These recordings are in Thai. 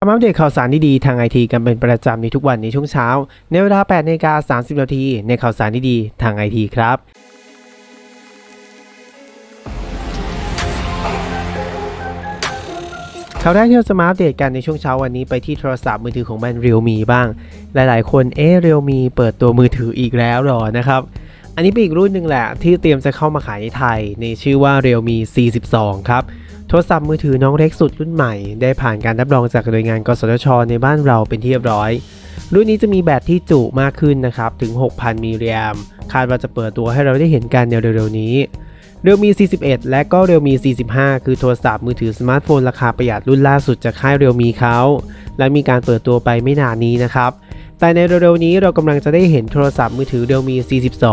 มาอัปเดตข่าวสารดีๆทางไอทีกันเป็นประจำในทุกวันในช่วงเช้า ในเวลา8นาฬิกา30 นาที ในข่าวสารดีๆทางไอทีครับข่าวแรกที่เราจะมาอัปเดตกันในช่วงเช้าวันนี้ไปที่โทรศัพท์มือถือของแบรนด์เรียวมีบ้าง หลายๆ คนเอ๊เรียวมีเปิดตัวมือถืออีกแล้วหรอนะครับ อันนี้เป็นอีกรุ่นหนึ่งแหละที่เตรียมจะเข้ามาขายในไทยในชื่อว่า Realme C12 ครับ โทรศัพท์มือถือน้องเล็กสุดรุ่นใหม่ ได้ผ่านการรับรองจากหน่วยงานกสทช ในบ้านเราเป็นที่เรียบร้อย รุ่นนี้จะมีแบตที่จุมากขึ้นนะครับ ถึง 6,000 มิลลิแอมคาดว่าจะเปิดตัวให้เราได้เห็นกันในเร็วๆนี้ Realme C11 และก็ Realme C15 คือโทรศัพท์มือถือสมาร์ทโฟนราคาประหยัดรุ่นล่าสุดจากค่าย Realme เขา และมีการเปิดตัวไปไม่นานนี้นะครับ แต่ในเร็วๆนี้เรากำลังจะได้เห็นโทรศัพท์มือถือ Realme C12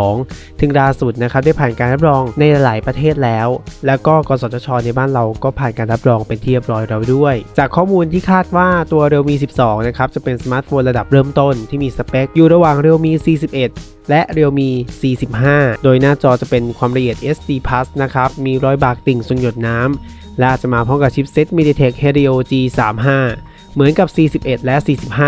ถึงล่าสุดนะครับได้ผ่านการรับรองในหลายประเทศแล้ว แล้วก็กสทช ในบ้านเราก็ผ่านการรับรองเป็นที่เรียบร้อยแล้วด้วย จากข้อมูลที่คาดว่าตัว Realme 12 นะครับจะเป็นสมาร์ทโฟนระดับเริ่มต้นที่มีสเปคอยู่ระหว่าง Realme C11 และ Realme C15 โดยหน้าจอจะเป็นความละเอียด SD Plus นะครับ มีรอยบากติ่งทรงหยดน้ำ และจะมาพร้อมกับชิปเซ็ต MediaTek Helio G35 เหมือนกับ C11 และ C15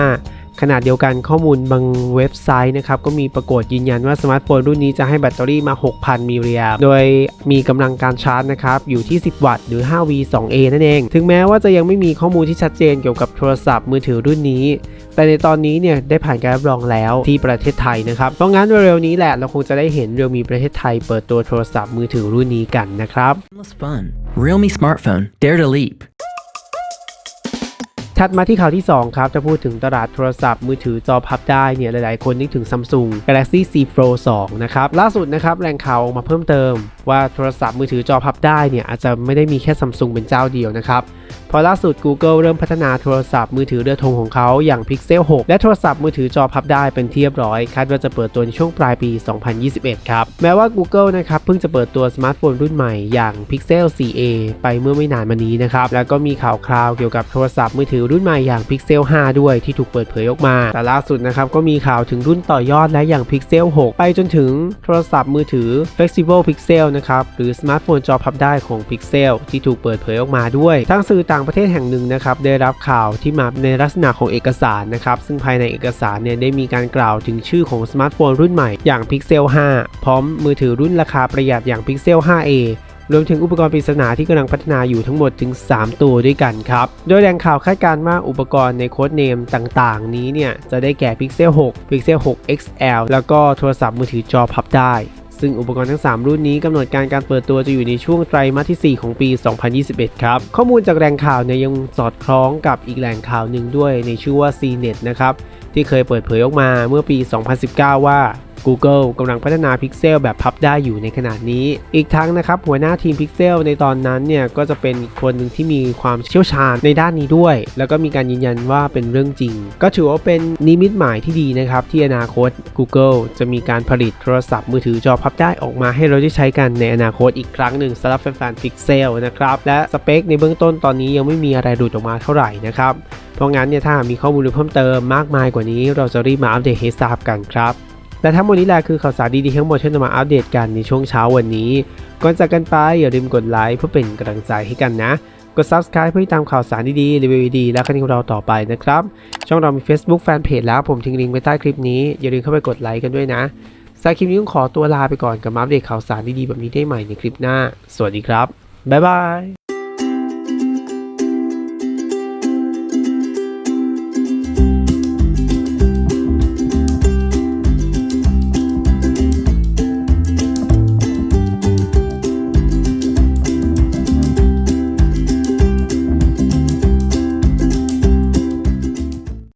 ขนาดเดียวกันข้อมูลบางเว็บไซต์นะครับก็มีปรากฏยืนยันว่าสมาร์ทโฟนรุ่นนี้จะให้แบตเตอรี่มา 6,000 มิลลิแอมป์โดยมีกำลังการชาร์จนะครับอยู่ที่ 10 วัตต์หรือ 5V 2A นั่นเอง ถึงแม้ว่าจะยังไม่มีข้อมูลที่ชัดเจนเกี่ยวกับโทรศัพท์มือถือรุ่นนี้ แต่ในตอนนี้เนี่ยได้ผ่านการรับรองแล้วที่ประเทศไทยนะครับ เพราะงั้นเร็วๆนี้แหละเราคงจะได้เห็นเรียวมีประเทศไทยเปิดตัวโทรศัพท์มือถือรุ่นนี้กันนะครับ Realme smartphone. Dare to leap. ถัดมาที่ข่าวที่ 2 ครับ จะพูดถึงตลาดโทรศัพท์มือถือจอพับได้เนี่ยหลายๆ คนนึกถึง Samsung Galaxy Z Fold 2นะครับ ล่าสุดนะครับแหล่งข่าวออกมาเพิ่มเติม ว่าโทรศัพท์มือถือจอพับได้เนี่ยอาจจะไม่ได้มีแค่ Samsung เป็นเจ้าเดียวนะครับ เพอล่าสุด Google เริ่มพัฒนาโทรศัพท์มือถือเรือธงของเขาอย่าง Pixel 6 และโทรศัพท์มือถือจอพับได้เป็นที่เรียบร้อย คาดว่าจะเปิดตัวในช่วงปลายปี 2021 ครับ แม้ว่า Google นะครับเพิ่งจะเปิดตัวสมาร์ทโฟนรุ่นใหม่อย่าง Pixel 4a ไปเมื่อไม่นานมานี้นะครับ แล้วก็มีข่าวคราวเกี่ยวกับโทรศัพท์มือถือรุ่นใหม่อย่าง Pixel 5 ด้วยที่ถูกเปิดเผยออกมา แต่ล่าสุดนะครับก็มีข่าวถึงรุ่นต่อยอดและอย่าง Pixel 6 ไปจนถึงโทรศัพท์มือถือ Flexible Pixel นะครับหรือสมาร์ทโฟนจอพับได้ของ Pixel ที่ถูกเปิดเผยออกมาด้วยทั้งสื่อต่างประเทศแห่งหนึ่งนะครับได้รับข่าวที่มาในลักษณะของเอกสารนะครับซึ่งภายในเอกสารเนี่ยได้มีการกล่าวถึงชื่อของสมาร์ทโฟนรุ่นใหม่อย่าง Pixel 5 พร้อมมือถือรุ่นราคาประหยัดอย่าง Pixel 5a รวมถึงอุปกรณ์ปริศนาที่กำลังพัฒนาอยู่ทั้งหมดถึง 3 ตัวด้วยกันครับ โดยแหล่งข่าวคาดการณ์ว่าอุปกรณ์ในโค้ดเนมต่างๆ นี้เนี่ยจะได้แก่ Pixel 6 Pixel 6 XL แล้วก็โทรศัพท์มือถือจอพับได้ ซึ่งอุปกรณ์ทั้ง 3 รุ่นนี้กำหนดการการเปิดตัวจะอยู่ในช่วงไตรมาสที่ 4 ของปี 2021 ครับ ข้อมูลจากแหล่งข่าวเนี่ยยังสอดคล้องกับอีกแหล่งข่าวหนึ่งด้วยในชื่อว่า CNET นะครับที่เคยเปิดเผยออกมาเมื่อปี 2019 ว่า Google กำลังพัฒนา Pixel แบบพับได้อยู่ในขณะนี้ อีกทั้งนะครับหัวหน้าทีม Pixel ในตอนนั้นเนี่ยก็จะเป็นคนหนึ่งที่มีความเชี่ยวชาญในด้านนี้ด้วย แล้วก็มีการยืนยันว่าเป็นเรื่องจริง ก็ถือว่าเป็นนิมิตหมายที่ดีนะครับที่อนาคต Google จะมีการผลิตโทรศัพท์มือถือจอพับได้ออกมาให้เราได้ใช้กันในอนาคตอีกครั้งหนึ่งสำหรับแฟนๆ Pixel นะครับและสเปคในเบื้องต้นตอนนี้ยังไม่มีอะไรหลุดออกมาเท่าไหร่นะครับเพราะงั้นเนี่ยถ้ามีข้อมูลเพิ่มเติมมากมายกว่านี้ เราจะรีบมาอัปเดตให้ทราบกันครับ และทั้งหมดนี้แหละคือข่าวสารดีๆทั้งหมดที่นำมาอัปเดตกันในช่วงเช้าวันนี้ ก่อนจากกันไปอย่าลืมกดไลค์เพื่อเป็นกำลังใจให้กันนะ กด subscribe เพื่อติดตามข่าวสารดีๆรีวิวดีๆและคดีของเราต่อไปนะครับ ช่องเรามี Facebook Fanpage แล้วผมทิ้งลิงก์ไว้ใต้คลิปนี้ อย่าลืมเข้าไปกดไลค์กันด้วยนะสำหรับคลิปนี้ต้องขอตัวลาไปก่อนกับมาอัปเดตข่าวสารดีๆแบบนี้ได้ใหม่ในคลิปหน้า สวัสดีครับบ๊ายบาย